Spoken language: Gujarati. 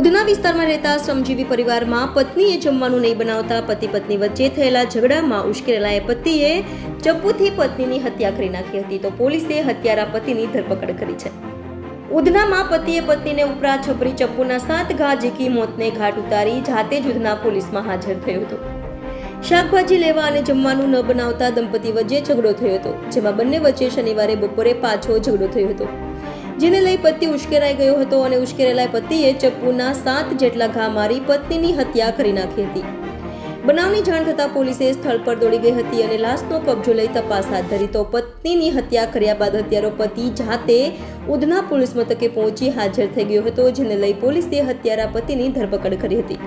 ઉધના વિસ્તારમાં રહેતા શ્રમજીવી પરિવારમાં પત્નીએ જમવાનું નહીં બનાવતા પતિ પત્ની વચ્ચે થયેલા ઝઘડામાં એ પતિએ ચપ્પુથી પત્નીની હત્યા કરી નાખી હતી તો પોલીસે હત્યારા પતિની ધરપકડ કરી છે. ઉધનામાં પતિએ પત્નીને ઉપરા છપરી ચપ્પુના સાત ઘા ઝીકી મોતને ઘાટ ઉતારી જાતે જ ઉધના પોલીસમાં હાજર થયો હતો. શાકભાજી લેવા અને જમવાનું ન બનાવતા દંપતી વચ્ચે ઝઘડો થયો હતો, જેમાં બંને વચ્ચે શનિવારે બપોરે પાછો ઝઘડો થયો હતો. જેને લઈ પતિ ઉશ્કેરાઈ ગયો હતો અને ઉશ્કેરેલા પતિએ ચપ્પુના સાત જેટલા ઘા મારી પત્નીની હત્યા કરી નાખી હતી. બનાવની જાણ થતાં પોલીસે સ્થળ પર દોડી ગઈ હતી અને લાશનો કબજો લઈ તપાસ હાથ ધરી તો પત્નીની હત્યા કર્યા બાદ હત્યારો પતિ જાતે ઉધના પોલીસ મથકે પહોંચી હાજર થઈ ગયો હતો, જેને લઈ પોલીસે હત્યારા પતિની ધરપકડ કરી હતી.